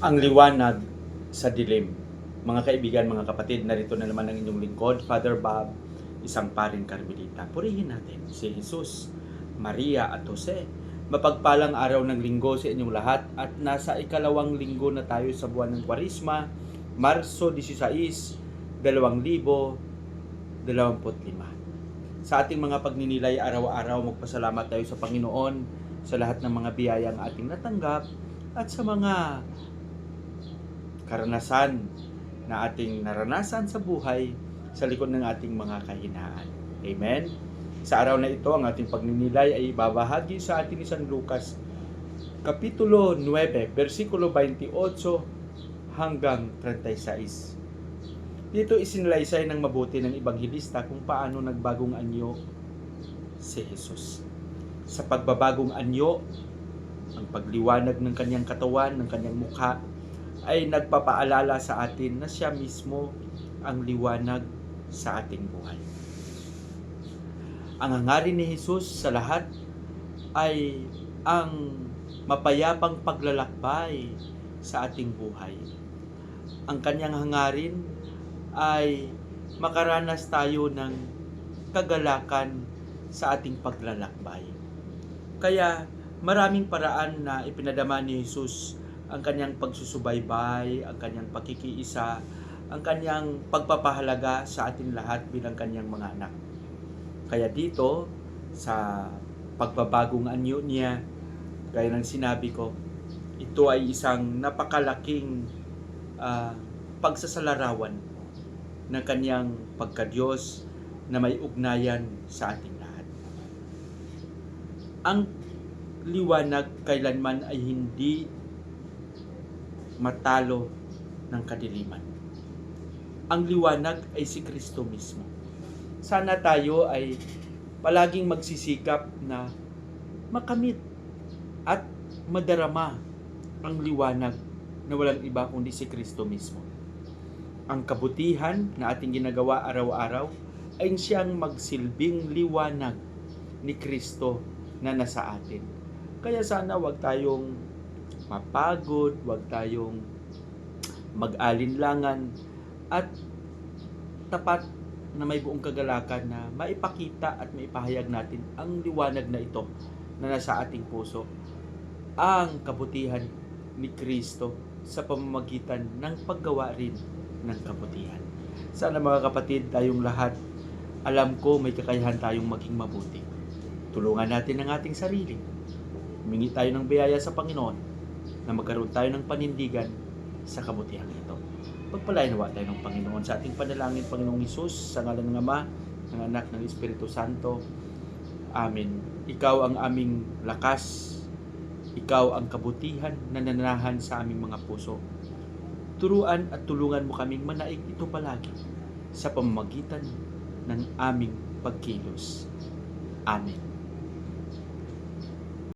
ang liwanag sa dilim. Mga kaibigan, mga kapatid, narito na naman ang inyong lingkod, Father Bob, isang paring karmelita. Purihin natin si Jesus, Maria at Jose. Mapagpalang araw ng linggo sa inyong lahat at nasa ikalawang linggo na tayo sa buwan ng Kwarisma, Marso 16, 2025. Sa ating mga pagninilay araw-araw, magpasalamat tayo sa Panginoon sa lahat ng mga biyayang ating natanggap at sa mga karanasan na ating naranasan sa buhay sa likod ng ating mga kahinaan. Amen? Sa araw na ito, ang ating pagninilay ay ibabahagi sa ating isang Lucas Kapitulo 9, versikulo 28 hanggang 36. Dito isinalaysay ng mabuti ng Ibanghilista kung paano nagbagong anyo si Jesus. Sa pagbabagong anyo, ang pagliwanag ng kanyang katawan, ng kanyang mukha, ay nagpapaalala sa atin na siya mismo ang liwanag sa ating buhay. Ang hangarin ni Jesus sa lahat ay ang mapayapang paglalakbay sa ating buhay. Ang kanyang hangarin ay makaranas tayo ng kagalakan sa ating paglalakbay. Kaya maraming paraan na ipinadama ni Jesus ang kanyang pagsusubaybay, ang kanyang pakikiisa, ang kanyang pagpapahalaga sa atin lahat bilang kanyang mga anak. Kaya dito, sa pagbabagong anyo niya, gaya ng sinabi ko, ito ay isang napakalaking ah, pagsasalarawan ng kanyang pagkadiyos na may ugnayan sa ating lahat. Ang liwanag kailanman ay hindi matalo ng kadiliman. Ang liwanag ay si Kristo mismo. Sana tayo ay palaging magsisikap na makamit at madarama ang liwanag na walang iba kundi si Kristo mismo. Ang kabutihan na ating ginagawa araw-araw ay siyang magsilbing liwanag ni Kristo na nasa atin. Kaya sana wag tayong mapagod, wag tayong mag-alinlangan at tapat na may buong kagalakan na maipakita at maipahayag natin ang liwanag na ito na nasa ating puso ang kabutihan ni Kristo sa pamamagitan ng paggawa rin ng kabutihan. Sana mga kapatid, tayong lahat, alam ko may kakayahan tayong maging mabuti. Tulungan natin ang ating sarili. Humingi tayo ng biyaya sa Panginoon na magkaroon tayo ng panindigan sa kabutihan ito. Pagpalain nawa tayo ng Panginoon sa ating panalangin, Panginoong Isus, sa ngalan ng Ama, ng Anak, ng Espiritu Santo. Amen. Ikaw ang aming lakas, ikaw ang kabutihan na nananahan sa aming mga puso. Turuan at tulungan mo kaming manaig ito palagi sa pamamagitan ng aming pagkilos. Amen.